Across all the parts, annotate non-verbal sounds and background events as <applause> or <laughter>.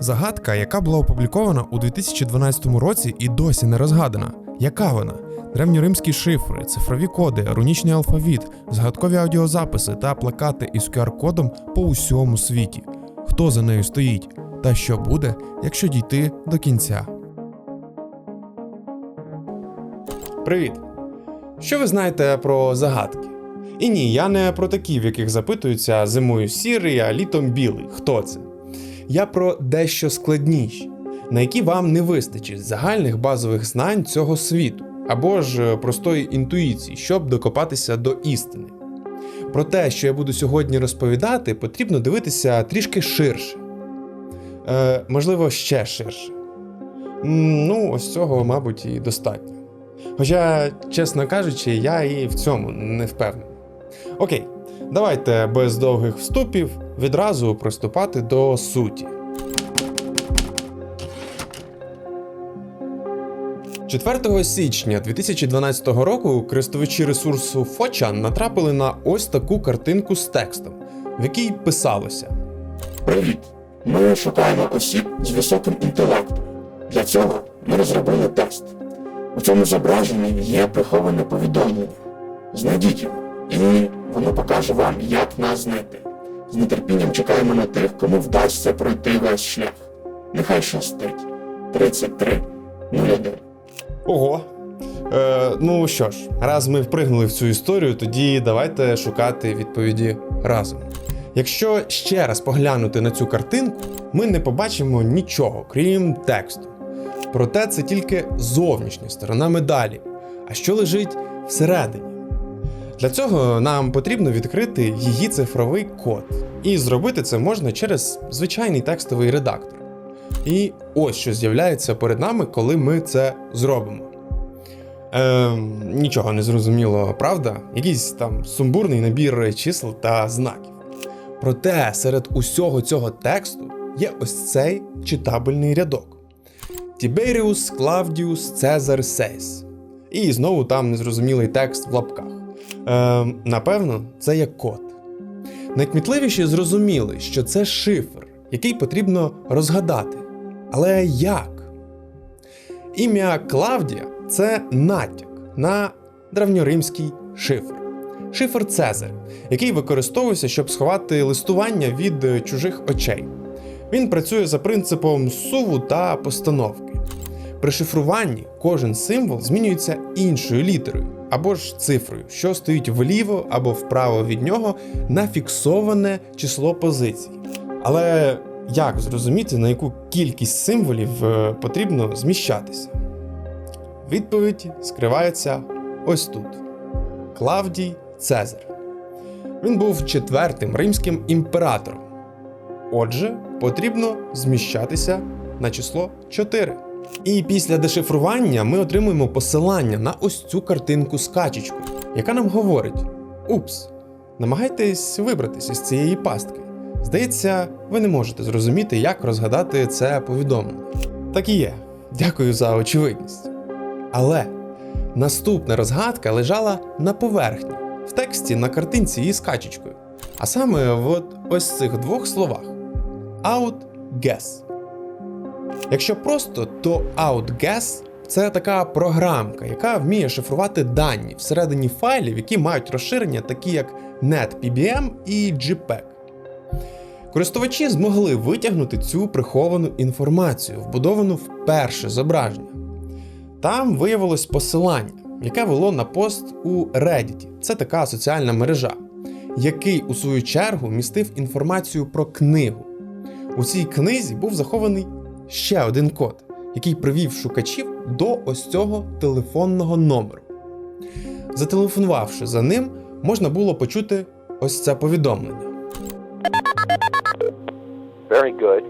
Загадка, яка була опублікована у 2012 році і досі не розгадана. Яка вона? Древньоримські шифри, цифрові коди, рунічний алфавіт, загадкові аудіозаписи та плакати із QR-кодом по усьому світі. Хто за нею стоїть? Та що буде, якщо дійти до кінця? Привіт! Що ви знаєте про загадки? І ні, я не про такі, в яких запитуються зимою сірий, а літом білий. Хто це? Я про дещо складніші, на які вам не вистачить загальних базових знань цього світу, або ж е, простої інтуїції, щоб докопатися до істини. Про те, що я буду сьогодні розповідати, потрібно дивитися трішки ширше. Е, можливо, ще ширше. Ну, ось цього, мабуть, і достатньо. Хоча, чесно кажучи, я і в цьому не впевнений. Окей, давайте без довгих вступів відразу приступати до суті. 4 січня 2012 року користувачі ресурсу Фочан натрапили на ось таку картинку з текстом, в якій писалося: Привіт! Ми шукаємо осіб з високим інтелектом. Для цього ми розробили тест. У цьому зображенні є приховане повідомлення. Знайдіть його, і воно покаже вам, як нас знайти. З нетерпінням чекаємо на тих, кому вдасться пройти весь шлях. Нехай щастить. 33 01. Ого. Е, ну що ж, раз ми впригнули в цю історію, тоді давайте шукати відповіді разом. Якщо ще раз поглянути на цю картинку, ми не побачимо нічого, крім тексту. Проте це тільки зовнішня сторона медалі. А що лежить всередині? Для цього нам потрібно відкрити її цифровий код. І зробити це можна через звичайний текстовий редактор. І ось що з'являється перед нами, коли ми це зробимо. Ем, нічого не зрозуміло, правда? Якийсь там сумбурний набір чисел та знаків. Проте серед усього цього тексту є ось цей читабельний рядок: Тіберіус Клавдіус Цезар Сейс. І знову там незрозумілий текст в лапках. Ем, напевно, це є код. Найкмітливіші зрозуміли, що це шифр, який потрібно розгадати. Але як? Ім'я Клавдія це натяк на древньоримський шифр. Шифр Цезар, який використовується, щоб сховати листування від е, чужих очей. Він працює за принципом суву та постановки. При шифруванні кожен символ змінюється іншою літерою або ж цифрою, що стоїть вліво або вправо від нього на фіксоване число позицій. Але як зрозуміти, на яку кількість символів е, потрібно зміщатися? Відповідь скривається ось тут: Клавдій Цезар. Він був четвертим римським імператором. Отже, потрібно зміщатися на число 4. І після дешифрування ми отримуємо посилання на ось цю картинку з качечкою, яка нам говорить: Упс, намагайтесь вибратися з цієї пастки. Здається, ви не можете зрозуміти, як розгадати це повідомлення. Так і є. Дякую за очевидність. Але наступна розгадка лежала на поверхні, в тексті на картинці із качечкою. А саме в ось цих двох словах: out guess. Якщо просто, то OutGuess – це така програмка, яка вміє шифрувати дані всередині файлів, які мають розширення, такі як NetPBM і JPEG. Користувачі змогли витягнути цю приховану інформацію, вбудовану в перше зображення. Там виявилось посилання, яке вело на пост у Reddit. Це така соціальна мережа, який у свою чергу містив інформацію про книгу. У цій книзі був захований ще один код, який привів шукачів до ось цього телефонного номеру. Зателефонувавши за ним, можна було почути ось це повідомлення. Very good.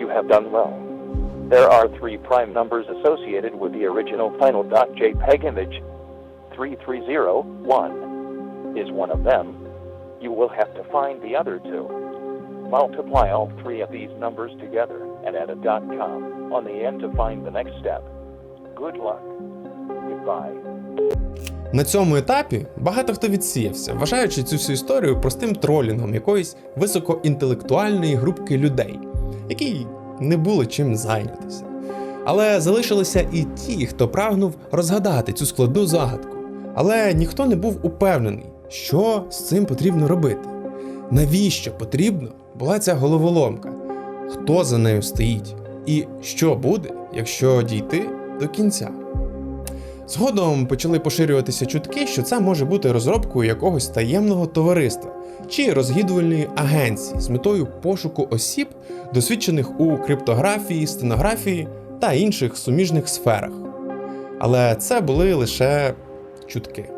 You have done well. There are three prime numbers associated with the original final .jpeg image. 3301 is one of them. You will have to find the other two. Multiply all three of these numbers together and add a .com on the end to find the next step. Good luck. Goodbye. На цьому етапі багато хто відсіявся, вважаючи цю всю історію простим тролінгом якоїсь високоінтелектуальної групки людей, які не було чим зайнятися. Але залишилися і ті, хто прагнув розгадати цю складну загадку. Але ніхто не був упевнений, що з цим потрібно робити. Навіщо потрібна була ця головоломка? Хто за нею стоїть? І що буде, якщо дійти до кінця? Згодом почали поширюватися чутки, що це може бути розробкою якогось таємного товариства чи розгідувальної агенції з метою пошуку осіб, досвідчених у криптографії, стенографії та інших суміжних сферах. Але це були лише чутки.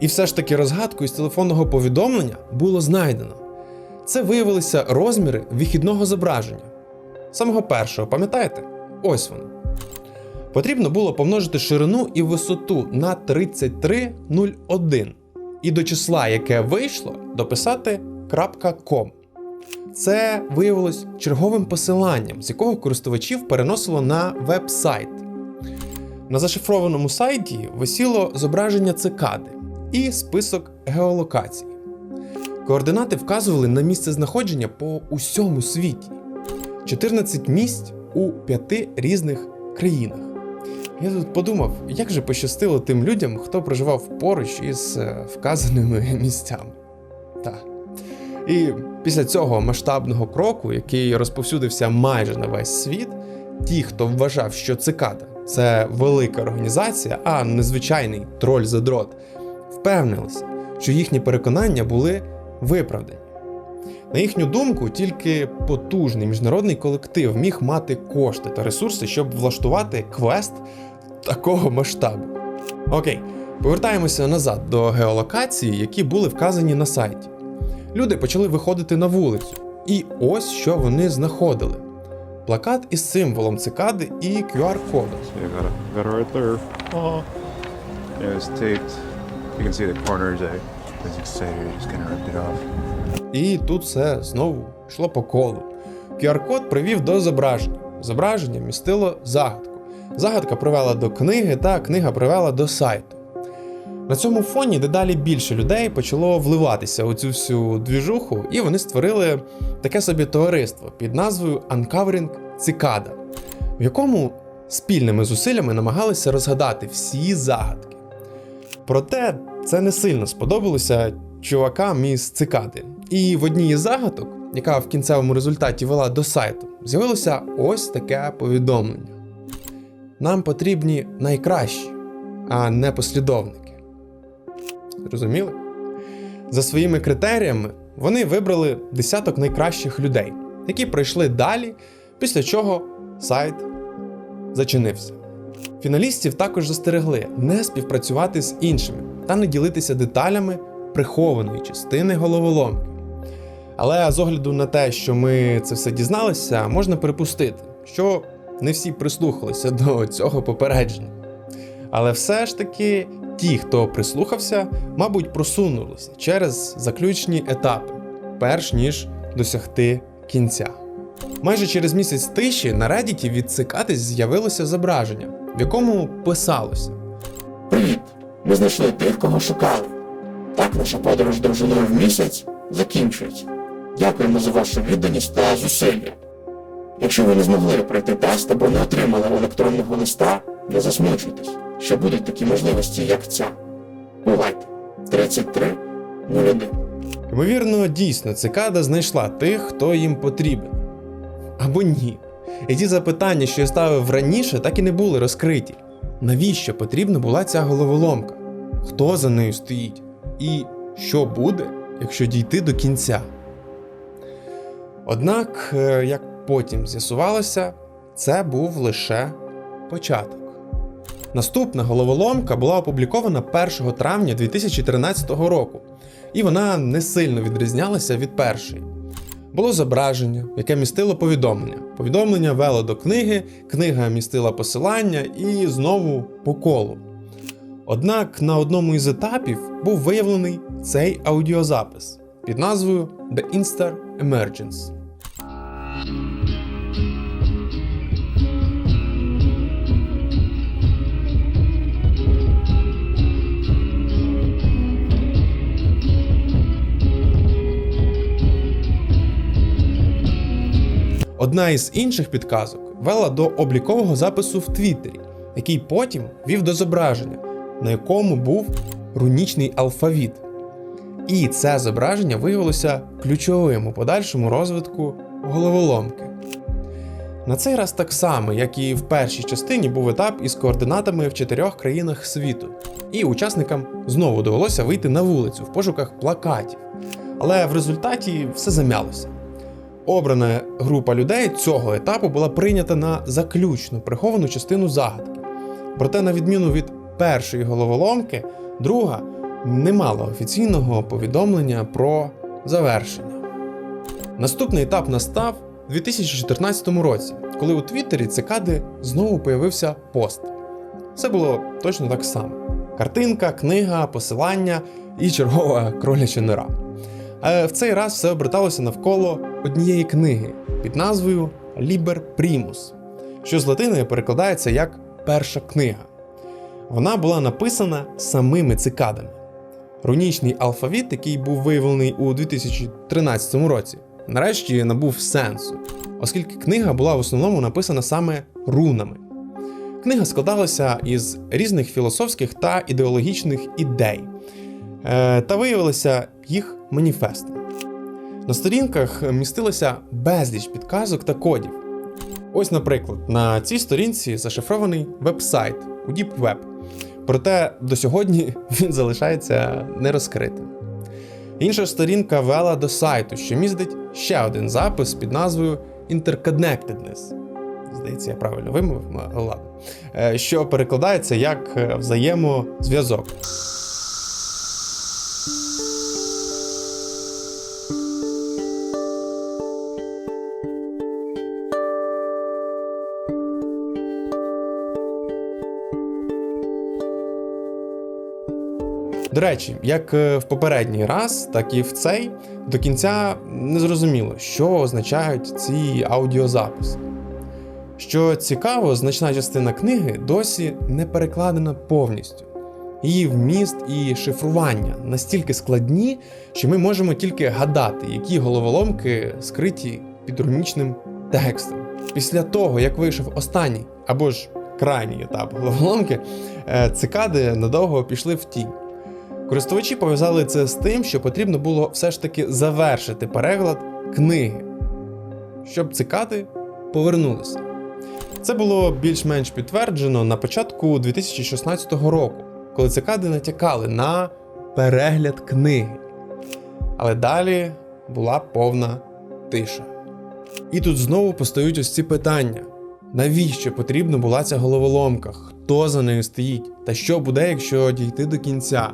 І все ж таки розгадкою з телефонного повідомлення було знайдено. Це виявилися розміри вихідного зображення. Самого першого, пам'ятаєте? Ось воно. Потрібно було помножити ширину і висоту на 3301 і до числа, яке вийшло, дописати .com. Це виявилось черговим посиланням, з якого користувачів переносило на веб-сайт. На зашифрованому сайті висіло зображення цикади і список геолокацій. Координати вказували на місце знаходження по усьому світі. 14 місць у п'яти різних країнах. Я тут подумав, як же пощастило тим людям, хто проживав поруч із е, вказаними <laughs> місцями. Так. І після цього масштабного кроку, який розповсюдився майже на весь світ, ті, хто вважав, що цикада це велика організація, а не звичайний троль за дрот, впевнилися, що їхні переконання були виправдані. На їхню думку, тільки потужний міжнародний колектив міг мати кошти та ресурси, щоб влаштувати квест такого масштабу. Окей, повертаємося назад до геолокації, які були вказані на сайті. Люди почали виходити на вулицю, і ось що вони знаходили: плакат із символом цикади і QR-кодом. So І тут все знову йшло по колу. QR-код привів до зображення. Зображення містило загадку. Загадка привела до книги, та книга привела до сайту. На цьому фоні дедалі більше людей почало вливатися у цю всю двіжуху, і вони створили таке собі товариство під назвою Uncovering Cicada, в якому спільними зусиллями намагалися розгадати всі загадки. Проте це не сильно сподобалося чувакам із цикади. І в одній із загадок, яка в кінцевому результаті вела до сайту, з'явилося ось таке повідомлення: нам потрібні найкращі, а не послідовники. Зрозуміли? За своїми критеріями вони вибрали десяток найкращих людей, які пройшли далі, після чого сайт зачинився. Фіналістів також застерегли не співпрацювати з іншими та не ділитися деталями прихованої частини головоломки. Але з огляду на те, що ми це все дізналися, можна припустити, що не всі прислухалися до цього попередження. Але все ж таки ті, хто прислухався, мабуть, просунулися через заключні етапи, перш ніж досягти кінця. Майже через місяць тиші на Reddit від цикади з'явилося зображення, в якому писалося: Привіт! Ми знайшли тих, кого шукали. Так наша подорож довжиною в місяць закінчується. Дякуємо за вашу відданість та зусилля. Якщо ви не змогли пройти тест або не отримали електронного листа, не засмучуйтесь, що будуть такі можливості, як ця. Бувайте. 33.01. Ймовірно, дійсно цикада знайшла тих, хто їм потрібен. Або ні. І ті запитання, що я ставив раніше, так і не були розкриті. Навіщо потрібна була ця головоломка? Хто за нею стоїть? І що буде, якщо дійти до кінця? Однак, е, як потім з'ясувалося, це був лише початок. Наступна головоломка була опублікована 1 травня 2013 року, і вона не сильно відрізнялася від першої. Було зображення, яке містило повідомлення. Повідомлення вело до книги, книга містила посилання і знову по колу. Однак на одному із етапів був виявлений цей аудіозапис під назвою The Instar Emergence. Одна із інших підказок вела до облікового запису в Твіттері, який потім вів до зображення, на якому був рунічний алфавіт. І це зображення виявилося ключовим у подальшому розвитку головоломки. На цей раз так само, як і в першій частині, був етап із координатами в чотирьох країнах світу, і учасникам знову довелося вийти на вулицю в пошуках плакатів. Але в результаті все зам'ялося. Обрана група людей цього етапу була прийнята на заключну приховану частину загадки. Проте, на відміну від першої головоломки, друга не мала офіційного повідомлення про завершення. Наступний етап настав у 2014 році, коли у Твіттері цикади знову появився пост. Це було точно так само: картинка, книга, посилання і чергова кроляча нора. Але в цей раз все оберталося навколо однієї книги під назвою Liber Primus, що з латиною перекладається як перша книга. Вона була написана самими цикадами. Рунічний алфавіт, який був виявлений у 2013 році, нарешті набув сенсу, оскільки книга була в основному написана саме рунами. Книга складалася із різних філософських та ідеологічних ідей, е, та виявилася їх маніфестом. На сторінках містилося безліч підказок та кодів. Ось, наприклад, на цій сторінці зашифрований веб-сайт у Deep Web. Проте до сьогодні <laughs> він залишається нерозкритим. Інша сторінка вела до сайту, що містить ще один запис під назвою Interconnectedness. Здається, я правильно вимовив, але ладно. Е, Що перекладається як е, взаємозв'язок. Речі, як е, в попередній раз, так і в цей до кінця не зрозуміло, що означають ці аудіозаписи. Що цікаво, значна частина книги досі не перекладена повністю. Її вміст і шифрування настільки складні, що ми можемо тільки гадати, які головоломки скриті під рунічним текстом. Після того, як вийшов останній або ж крайній етап головоломки, е, цикади надовго пішли в тінь. Користувачі пов'язали це з тим, що потрібно було все ж таки завершити переклад книги, щоб цикади повернулися. Це було більш-менш підтверджено на початку 2016 року, коли цикади натякали на перегляд книги. Але далі була повна тиша. І тут знову постають ось ці питання: навіщо потрібна була ця головоломка? Хто за нею стоїть? Та що буде, якщо дійти до кінця?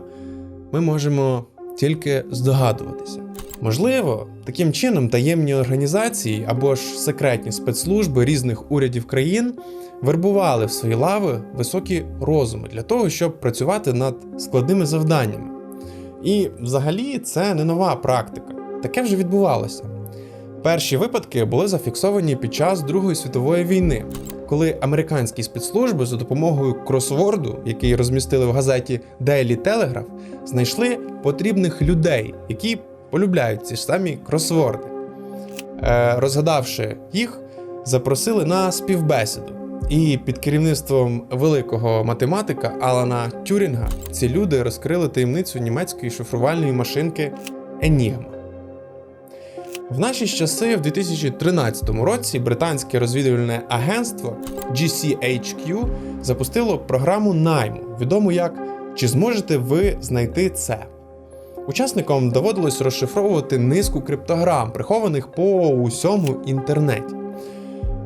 Ми можемо тільки здогадуватися. Можливо, таким чином таємні організації або ж секретні спецслужби різних урядів країн вербували в свої лави високі розуми для того, щоб працювати над складними завданнями. І взагалі це не нова практика. Таке вже відбувалося. Перші випадки були зафіксовані під час Другої світової війни, коли американські спецслужби за допомогою кросворду, який розмістили в газеті Daily Telegraph, знайшли потрібних людей, які полюбляють ці ж самі кросворди. Е, розгадавши їх, запросили на співбесіду. І під керівництвом великого математика Алана Тюрінга ці люди розкрили таємницю німецької шифрувальної машинки Enigma. В наші часи, в 2013 році, британське розвідувальне агентство GCHQ запустило програму найму, відому як Чи зможете ви знайти це? Учасникам доводилось розшифровувати низку криптограм, прихованих по усьому інтернеті.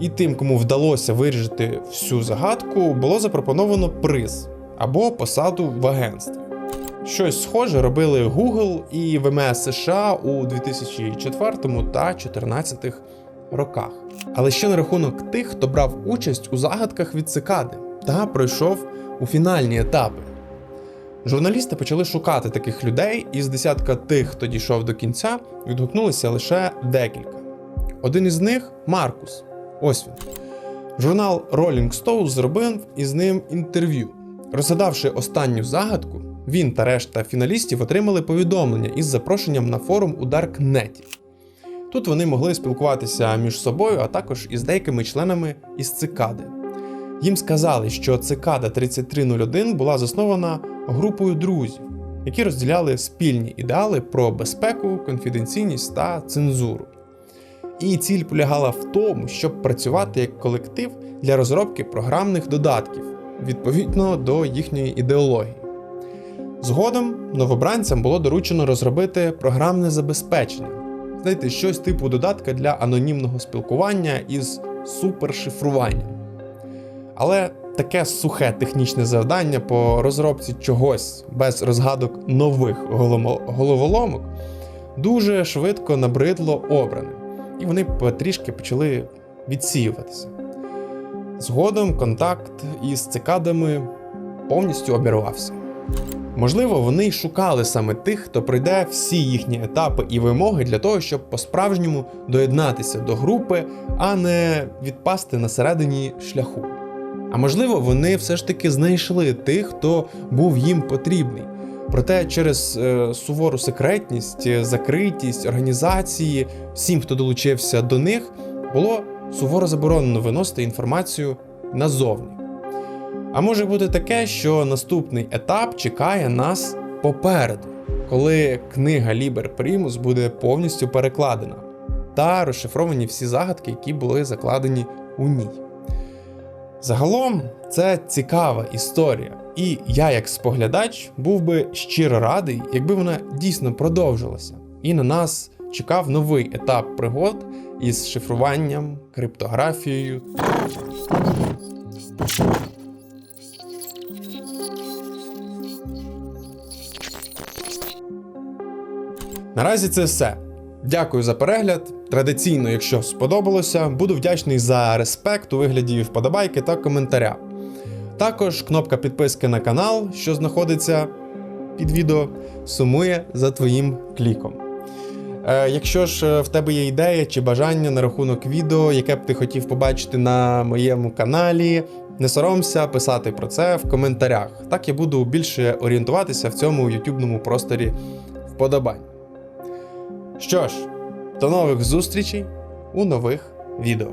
І тим, кому вдалося вирішити всю загадку, було запропоновано приз або посаду в агентстві. Щось схоже робили Google і ВМС США у 2004 та 2014 роках. Але ще на рахунок тих, хто брав участь у загадках від цикади та пройшов у фінальні етапи. Журналісти почали шукати таких людей, і з десятка тих, хто дійшов до кінця, відгукнулися лише декілька. Один із них Маркус. Ось він. Журнал Rolling Stone зробив із ним інтерв'ю. Розгадавши останню загадку, він та решта фіналістів отримали повідомлення із запрошенням на форум у Даркнеті. Тут вони могли спілкуватися між собою, а також із деякими членами із цикади. Їм сказали, що цикада 3301 була заснована групою друзів, які розділяли спільні ідеали про безпеку, конфіденційність та цензуру. І ціль полягала в тому, щоб працювати як колектив для розробки програмних додатків відповідно до їхньої ідеології. Згодом новобранцям було доручено розробити програмне забезпечення, знаєте, щось типу додатка для анонімного спілкування із супершифруванням. Але таке сухе технічне завдання по розробці чогось без розгадок нових головоломок дуже швидко набридло обраним, і вони потрішки почали відсіюватися. Згодом контакт із цикадами повністю обірвався. Можливо, вони й шукали саме тих, хто пройде всі їхні етапи і вимоги для того, щоб по-справжньому доєднатися до групи, а не відпасти на середині шляху. А можливо, вони все ж таки знайшли тих, хто був їм потрібний. Проте через е, сувору секретність, закритість організації, всім, хто долучився до них, було суворо заборонено виносити інформацію назовні. А може бути таке, що наступний етап чекає нас попереду, коли книга Лібер Примус буде повністю перекладена та розшифровані всі загадки, які були закладені у ній. Загалом це цікава історія, і я, як споглядач, був би щиро радий, якби вона дійсно продовжилася, і на нас чекав новий етап пригод із шифруванням, криптографією Наразі це все. Дякую за перегляд. Традиційно, якщо сподобалося, буду вдячний за респект у вигляді вподобайки та коментаря. Також кнопка підписки на канал, що знаходиться під відео, сумує за твоїм кліком. Е, якщо ж е, в тебе є ідея чи бажання на рахунок відео, яке б ти хотів побачити на моєму каналі, не соромся писати про це в коментарях. Так я буду більше орієнтуватися в цьому ютубному просторі вподобань. Що ж, до нових зустрічей у нових відео.